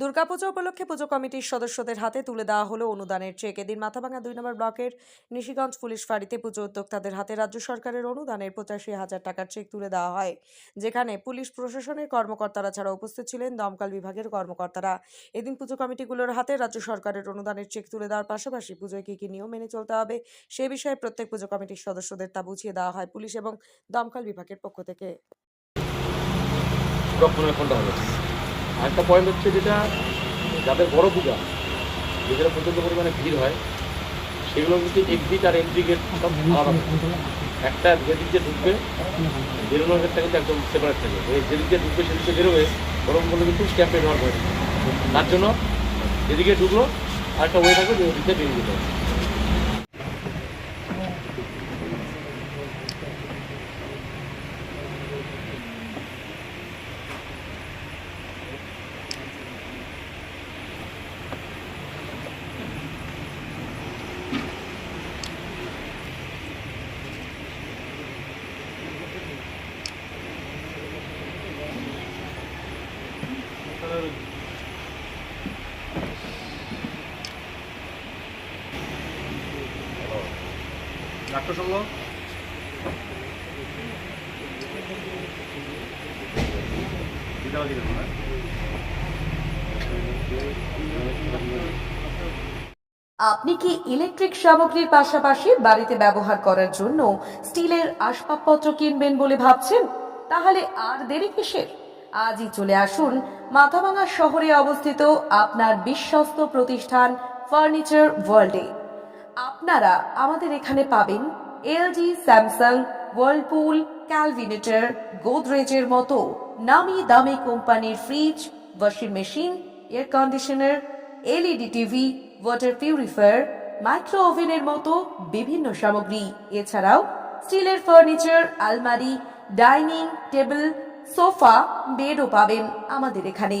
দুর্গাপুজো উপলক্ষে পুজো কমিটির সদস্যদের হাতে তুলে দেওয়া হলো অনুদানের চেক। এদিন মাথাভাঙা দুই নম্বর ব্লকের নিশিগঞ্জ পুলিশ ফাঁড়িতে পুজো উদ্যোক্তাদের হাতে রাজ্য সরকারের অনুদানের পঁচাশি হাজার টাকার চেক তুলে দেওয়া হয়, যেখানে পুলিশ প্রশাসনের কর্মকর্তারা ছাড়া উপস্থিত ছিলেন দমকল বিভাগের কর্মকর্তারা। এদিন পুজো কমিটিগুলোর হাতে রাজ্য সরকারের অনুদানের চেক তুলে দেওয়ার পাশাপাশি পুজোয় কী কী নিয়ম মেনে চলতে হবে, সে বিষয়ে প্রত্যেক পুজো কমিটির সদস্যদের তা বুঝিয়ে দেওয়া হয় পুলিশ এবং দমকল বিভাগের পক্ষ থেকে। আরেকটা পয়েন্ট হচ্ছে যেটা যাদের বড় পূজা, যেখানে প্রচণ্ড পরিমাণে ভিড় হয়, সেগুলো কিন্তু এক্সিট আর এন্ট্রি গেট একটা যেদিক দিয়ে ঢুকবে বেরোনোর গেটটা কিন্তু একদম সেপারেট থাকে যেদিক দিয়ে ঢুকবে, সেদিকে বেরোবে ওরকম করলে কিন্তু স্ট্যাম্পে ভয় থাকে। তার জন্য যেদিকে ঢুকলো, আরেকটা ওয়ে থাকবে যে ওদিকে বেরিয়ে যেতে হবে। বিদ্যালয় আপনি কি ইলেকট্রিক সামগ্রীর পাশাপাশি বাড়িতে ব্যবহার করার জন্য স্টিলের আসবাবপত্র কিনবেন বলে ভাবছেন? তাহলে আর দেরি কিসের? আজই চলে আসুন মাথাভাঙা শহরে অবস্থিত আপনার বিশ্বস্ত প্রতিষ্ঠান ফার্নিচার ওয়ার্ল্ডে। আপনারা আমাদের এখানে পাবেন এলজি, স্যামসাং ওয়ার্লপুল ক্যালভিনেটর, গোদরেজের মতো নামি দামি কোম্পানির fridge, washing machine, air conditioner, LED TV, water purifier, micro ওভেনের মতো বিভিন্ন সামগ্রী। এছাড়াও স্টিলের ফার্নিচার, আলমারি, ডাইনিং টেবিল, সোফা, বেডও পাবেন আমাদের এখানে।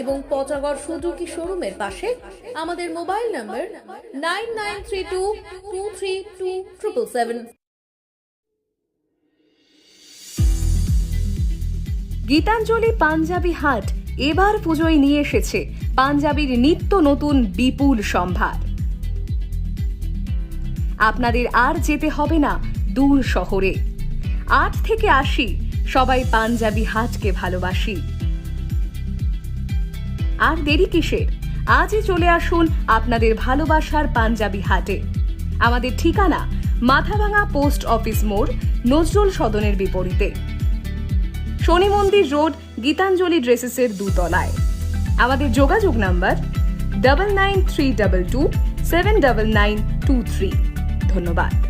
এবং পচাগড় সুজুকি শোরুমের পাশে আমাদের mobile number nine nine three two two three two triple seven. Gitanjali Punjabi Haat এবার পুজোয় নিয়ে এসেছে পাঞ্জাবির নিত্য নতুন বিপুল সম্ভার। আপনাদের আর যেতে হবে না দূর শহরে। আট থেকে আশি, সবাই পাঞ্জাবি হাটকে ভালোবাসি। আর দেরি কিসের আজই চলে আসুন আপনাদের ভালোবাসার পাঞ্জাবি হাটে। আমাদের ঠিকানা মাথাভাঙা পোস্ট অফিস মোড়, নজরুল সদনের বিপরীতে। শনি মন্দির রোড, গীতাঞ্জলি ড্রেসেসের দুতলায়। আমাদের যোগাযোগ number double nine three double two seven double nine two three ধন্যবাদ।